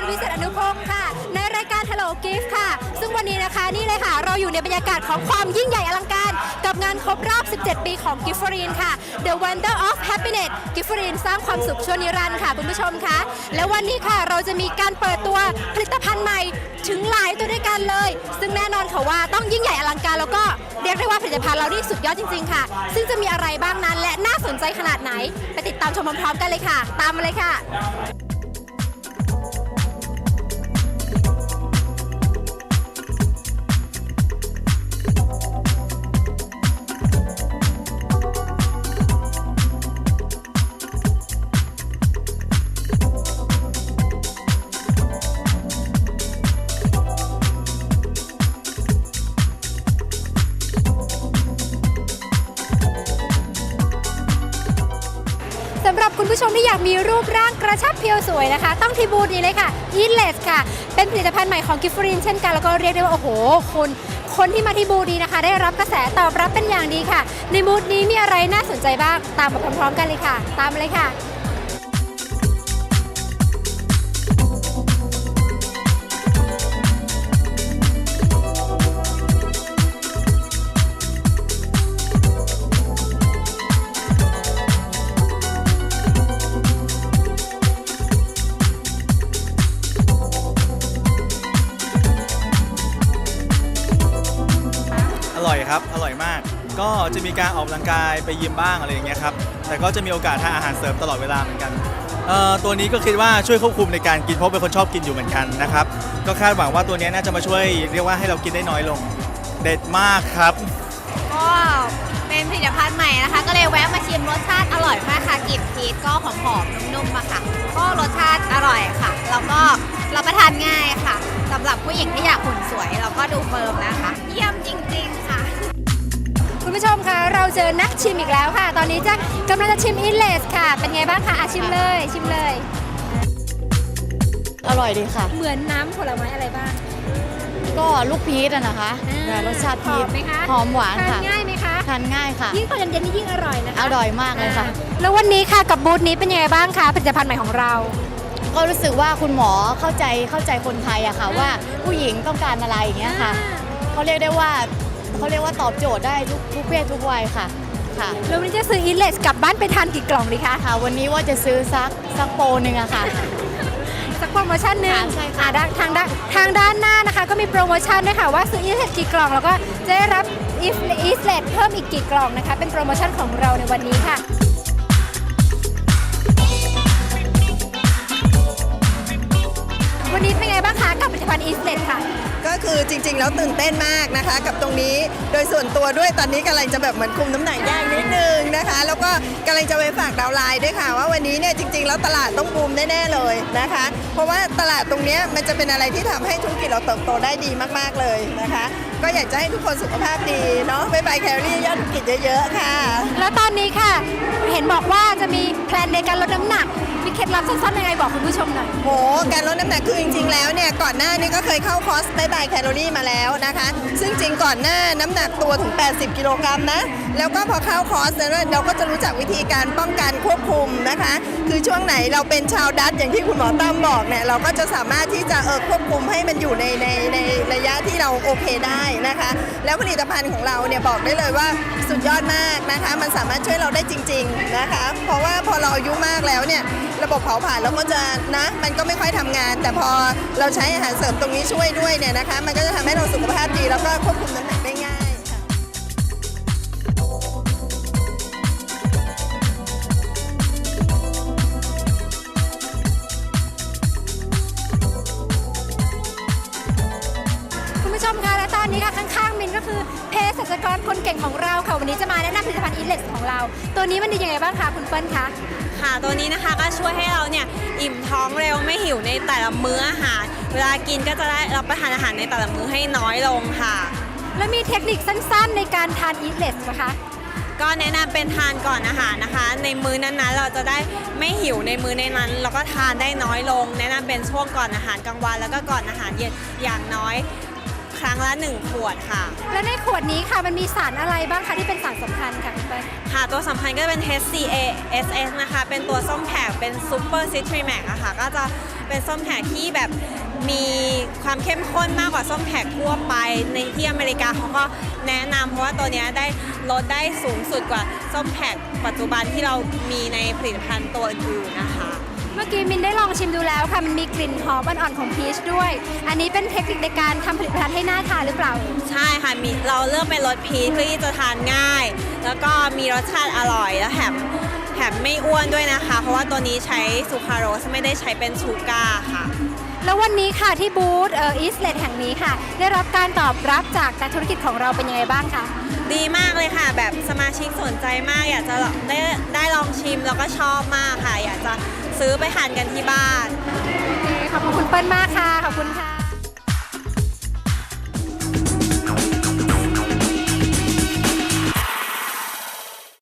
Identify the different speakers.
Speaker 1: นวิเศษอนุพงศ์ค่ะ ในรายการ Hello Gift ค่ะ ซึ่งวันนี้นะคะนี่เลยค่ะ เราอยู่ในบรรยากาศของความยิ่งใหญ่อลังการ กับงานครบรอบ 17 ปีของ g i f f e r i n ค่ะ The Wonder of Happiness g i f f e r i n สร้างความสุขชั่วนิรันดร์ค่ะ คุณผู้ชมคะ และวันนี้ค่ะเราจะมีการเปิดตัวผลิตภัณฑ์ใหม่ถึงหลายตัวด้วยกันเลย ซึ่งแน่นอนค่ะว่าต้องยิ่งใหญ่อลังการแล้วก็เรียกได้ว่าผลิตภัณฑ์เรานี่สุดยอดจริง ๆ ค่ะ ซึ่งจะมีอะไรบ้างนั้นและน่าสนใจขนาดไหน ไปติดตามชมพร้อมๆกันเลยค่ะ ตามมาเลยค่ะ คุณผู้ชมที่อยากมีรูปร่างกระชับเพียวสวยนะคะ ต้องที่บูธนี้เลยค่ะ e a t l e s ค่ะ เป็นผลิตภัณฑ์ใหม่ของกิฟฟรินเช่นกัน แล้วก็เรียกได้ว่า โอ้โห คุณคนที่มาที่บูธนี้นะคะ ได้รับกระแสตอบรับเป็นอย่างดีค่ะ ในบูธนี้มีอะไรน่าสนใจบ้าง ตามมาพร้อมๆกันเลยค่ะ ตามมาเลยค่ะ
Speaker 2: อร่อยครับ อร่อยมาก ก็จะมีการออกกำลังกายไปยิมบ้างอะไรอย่างเงี้ยครับ แต่ก็จะมีโอกาสทานอาหารเสริมตลอดเวลาเหมือนกันเอ่อตัวนี้ก็คิดว่าช่วยควบคุมในการกินเพราะเป็นคนชอบกินอยู่เหมือนกันนะครับ ก็คาดหวังว่าตัวเนี้ยน่าจะมาช่วยเรียกว่าให้เรากินได้น้อยลง เด็ดมากครับ
Speaker 3: ก็เป็นผลิตภัณฑ์ใหม่นะคะ ก็เลยแวะมาชิมรสชาติอร่อยมากค่ะกลิ่นพีชก็หอมๆนุ่มๆอะค่ะ ก็รสชาติอร่อยค่ะ แล้วก็รับประทานง่ายค่ะสำหรับผู้หญิงที่อยากหุ่นสวย แล้วก็ดูเฟิร์มนะคะ
Speaker 1: คุณผู้ชมคะเราเจอนักชิมอีกแล้วค่ะ ตอนนี้จะกำลังจะชิม e a t l e s ค่ะ เป็นไงบ้างคะอะชิมเลย ชิมเลย
Speaker 4: อร่อยดีค่ะ
Speaker 1: เหมือนน้ำผลไม้อะไรบ้าง
Speaker 4: ก็ลูกพีชอะนะคะ
Speaker 1: อ่า
Speaker 4: แต่รสชาติ
Speaker 1: ห
Speaker 4: พี
Speaker 1: อ
Speaker 4: ช
Speaker 1: มไหมคะ
Speaker 4: หอมหวาน
Speaker 1: ทาน
Speaker 4: ค่ะ
Speaker 1: ง่ายไหมคะ
Speaker 4: ทานง่ายค่ะ
Speaker 1: ยิ่งตอนเย็นๆนี่ยิ่งอร่อยนะคะ
Speaker 4: อร่อยมากเลยค่ะ
Speaker 1: อ่าแล้ววันนี้ค่ะกับบูธนี้เป็นยังไงบ้างคะผลิตภัณฑ์ใหม่ของเรา
Speaker 4: ก็รู้สึกว่าคุณหมอเข้าใจเข้าใจคนไทยอะค่ะ
Speaker 1: อ่า
Speaker 4: ว่าผู้หญิงต้องการอะไรอย่างเงี้ยค่ะ เขาเรียกได้ว่า เขาเรียกว่าตอบโจทย์ได้ทุกทุกเพศทุกวัยค่ะค่ะ
Speaker 1: แล้ววันนี้จะซื้ออีเลสกลับบ้านไปทานกี่กล่องดีคะ
Speaker 4: ค่ะ วันนี้ว่าจะซื้อซักซักโปรหนึ่งอะค่ะ
Speaker 1: สักโปรโมชั่นหนึ่ง
Speaker 4: ค่ะใช่ค่ะ
Speaker 1: อ่าด้านทางด้านทางด้านหน้านะคะ ก็มีโปรโมชั่นด้วยค่ะว่าซื้ออีเลสกี่กล่องแล้วก็จะได้รับอีเลสเพิ่มอีกกี่กล่องนะคะ เป็นโปรโมชั่นของเราในวันนี้ค่ะ วันนี้เป็นไงบ้างคะกับผลิตภัณฑ์อีเลสค่ะ
Speaker 5: ก็ คือจริง ๆ แล้วตื่นเต้นมากนะคะ กับตรงนี้โดยส่วนตัวด้วยตอนนี้กำลังจะแบบเหมือนคุมน้ำหนักยากนิดนึงนะคะ แล้วก็กำลังจะไปฝากดาวไลน์ด้วยค่ะ ว่าวันนี้เนี่ยจริง ๆ แล้วตลาดต้องบูมแน่ๆเลยนะคะ เพราะว่าตลาดตรงเนี้ยมันจะเป็นอะไรที่ทำให้ธุรกิจเราเติบโตได้ดีมากๆเลยนะคะ ก็อยากจะให้ทุกคนสุขภาพดีเนาะบ๊ายบายแคลรี่ยอดธุรกิจเยอะๆค่ะ
Speaker 1: แล้วตอนนี้ค่ะ เห็นบอกว่าจะมีแพลนในการลดน้ำหนัก มีเคล็ดลับสั้นๆยังไงบอกคุณผู้ชมหน่อย
Speaker 5: โห การลดน้ำหนักคือจริงๆ แล้วเนี่ยก่อนหน้านี้ก็เคยเข้าคอร์สบายบายแคลอรี่มาแล้วนะคะ ซึ่งจริงก่อนหน้าน้ำหนักตัวถึง 80 กิโลกรัมนะ แล้วก็พอเข้าคอร์สแล้วเราก็จะรู้จักวิธีการป้องกันควบคุมนะคะ คือช่วงไหนเราเป็นชาวดัตอย่างที่คุณหมอตั้มบอกเนี่ยเราก็จะสามารถที่จะเออควบคุมให้มันอยู่ในในในระยะที่ เราโอเคได้นะคะ แล้วผลิตภัณฑ์ของเราเนี่ยบอกได้เลยว่าสุดยอดมากนะคะ มันสามารถช่วยเราได้จริง ๆนะคะ เพราะว่าพอเราอายุมากแล้วเนี่ยระบบเผาผลาญเราก็จะนะ มันก็ไม่ค่อยทำงาน แต่พอเราใช้อาหารเสริมตรงนี้ช่วยด้วยเนี่ยนะคะ มันก็จะทำให้เราสุขภาพดีแล้วก็ควบคุมน้ำหนักได้ง่าย
Speaker 1: อนนี้ค่ะข้างๆมินก็คือเภสัชกรคนเก่งของเราค่ะวันนี้จะมาแนะนำผลิตภัณฑ์อีเลสของเรา ตัวนี้มันดียังไงบ้างคะคุณเปิ้ลคะ
Speaker 3: ค่ะตัวนี้นะคะก็ช่วยให้เราเนี่ยอิ่มท้องเร็วไม่หิวในแต่ละมื้ออาหาร เวลากินก็จะได้รับประทานอาหารในแต่ละมื้อให้น้อยลงค่ะ
Speaker 1: แล้วมีเทคนิคสั้นๆ ในการทานอีเลสนะคะ
Speaker 3: ก็แนะนำเป็นทานก่อนอาหารนะคะ ในมื้อนั้นๆ เราจะได้ไม่หิวในมื้อในนั้นแล้วก็ทานได้น้อยลง แนะนำเป็นช่วงก่อนอาหารกลางวันแล้วก็ก่อนอาหารเย็นอย่างน้อย ครั้งละ 1 ขวดค่ะ
Speaker 1: และในขวดนี้ค่ะมันมีสารอะไรบ้างคะที่เป็นสารสำคัญค่ะคุณเปิ้ล
Speaker 3: ค่ะ ตัวสำคัญก็จะเป็น HCASS นะคะ เป็นตัวส้มแขกเป็น Super Citrimax อะค่ะ ก็จะเป็นส้มแขกที่แบบมีความเข้มข้นมากกว่าส้มแขกทั่วไป ในที่อเมริกาเขาก็แนะนำเพราะว่าตัวเนี้ยได้ลดได้สูงสุดกว่าส้มแขกปัจจุบันที่เรามีในผลิตภัณฑ์ตัวอื่นๆนะคะ
Speaker 1: เมื่อกี้มินได้ลองชิมดูแล้วค่ะ มันมีกลิ่นหอมอ่อนๆของพีชด้วย อันนี้เป็นเทคนิคในการทำผลิตภัณฑ์ให้น่าทานหรือเปล่า
Speaker 3: ใช่ค่ะมีเราเลือกเป็นรสพีชเพื่อที่จะทานง่าย แล้วก็มีรสชาติอร่อยแล้วแถมแถมไม่อ้วนด้วยนะคะ เพราะว่าตัวนี้ใช้ซูคราโรสไม่ได้ใช้เป็นชูการ์ค่ะ
Speaker 1: แล้ววันนี้ค่ะที่บูธเอ่ออีสเลดแห่งนี้ค่ะ ได้รับการตอบรับจากนักธุรกิจของเราเป็นยังไงบ้างคะ
Speaker 3: ดีมากเลยค่ะ แบบสมาชิกสนใจมากอยากจะได้ได้ลองชิมแล้วก็ชอบมากค่ะอยากจะ ซื้อไปทานกันที่บ้าน
Speaker 1: โอเคขอบคุณคุณเปิ้ลมากค่ะ ขอบคุณค่ะ